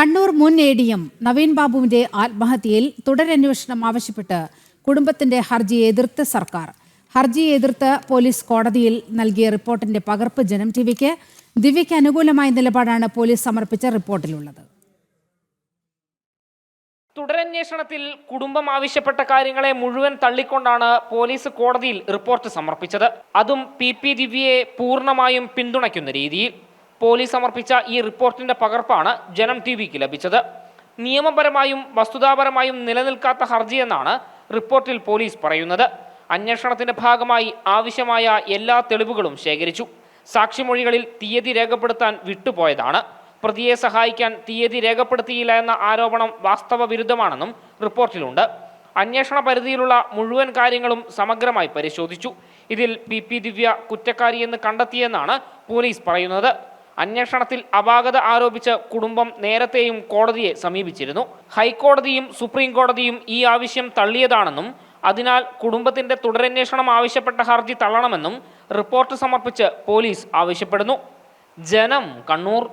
കണ്ണൂർ മുൻ A D M Naveen ബാബുവിന്റെ ആത്മഹത്യയിൽ തുടരന്വേഷണം ആവശ്യപ്പെട്ട് കുടുംബത്തിന്റെ ഹർജി എതിർത്ത് സർക്കാർ. ഹർജി എതിർത്ത് പോലീസ് കോടതിയിൽ നൽകിയ റിപ്പോർട്ടിന്റെ പകർപ്പ് ജനം ടിവിക്ക് ദിവ്യയ്ക്ക് അനുകൂലമായ നിലപാടാണ് പോലീസ് സമർപ്പിച്ച റിപ്പോർട്ടിലുള്ളത്. തുടരന്വേഷണത്തിൽ കുടുംബം ആവശ്യപ്പെട്ട കാര്യങ്ങളെ മുഴുവൻ തള്ളിക്കൊണ്ടാണ് പോലീസ് കോടതിയിൽ റിപ്പോർട്ട് സമർപ്പിച്ചത്. അതും പി പി ദിവ്യയെ പൂർണമായും പിന്തുണയ്ക്കുന്ന രീതിയിൽ. പോലീസ് സമർപ്പിച്ച ഈ റിപ്പോർട്ടിന്റെ പകർപ്പാണ് ജനം ടി വിക്ക് ലഭിച്ചത്. നിയമപരമായും വസ്തുതാപരമായും നിലനിൽക്കാത്ത ഹർജിയെന്നാണ് റിപ്പോർട്ടിൽ പോലീസ് പറയുന്നത്. അന്വേഷണത്തിന്റെ ഭാഗമായി ആവശ്യമായ എല്ലാ തെളിവുകളും ശേഖരിച്ചു. സാക്ഷിമൊഴികളിൽ തീയതി രേഖപ്പെടുത്താൻ വിട്ടുപോയതാണ്. പ്രതിയെ സഹായിക്കാൻ തീയതി രേഖപ്പെടുത്തിയില്ല എന്ന ആരോപണം വാസ്തവ വിരുദ്ധമാണെന്നും റിപ്പോർട്ടിലുണ്ട്. അന്വേഷണ പരിധിയിലുള്ള മുഴുവൻ കാര്യങ്ങളും സമഗ്രമായി പരിശോധിച്ചു. ഇതിൽ പി പി ദിവ്യ കുറ്റക്കാരിയെന്ന് കണ്ടെത്തിയെന്നാണ് പോലീസ് പറയുന്നത്. അന്വേഷണത്തിൽ അപാകത ആരോപിച്ച കുടുംബം നേരത്തെയും കോടതിയെ സമീപിച്ചിരുന്നു. ഹൈക്കോടതിയും സുപ്രീം കോടതിയും ഈ ആവശ്യം തള്ളിയതാണെന്നും അതിനാൽ കുടുംബത്തിന്റെ തുടരന്വേഷണം ആവശ്യപ്പെട്ട ഹർജി തള്ളണമെന്നും റിപ്പോർട്ട് സമർപ്പിച്ച് പോലീസ് ആവശ്യപ്പെടുന്നു. ജനം കണ്ണൂർ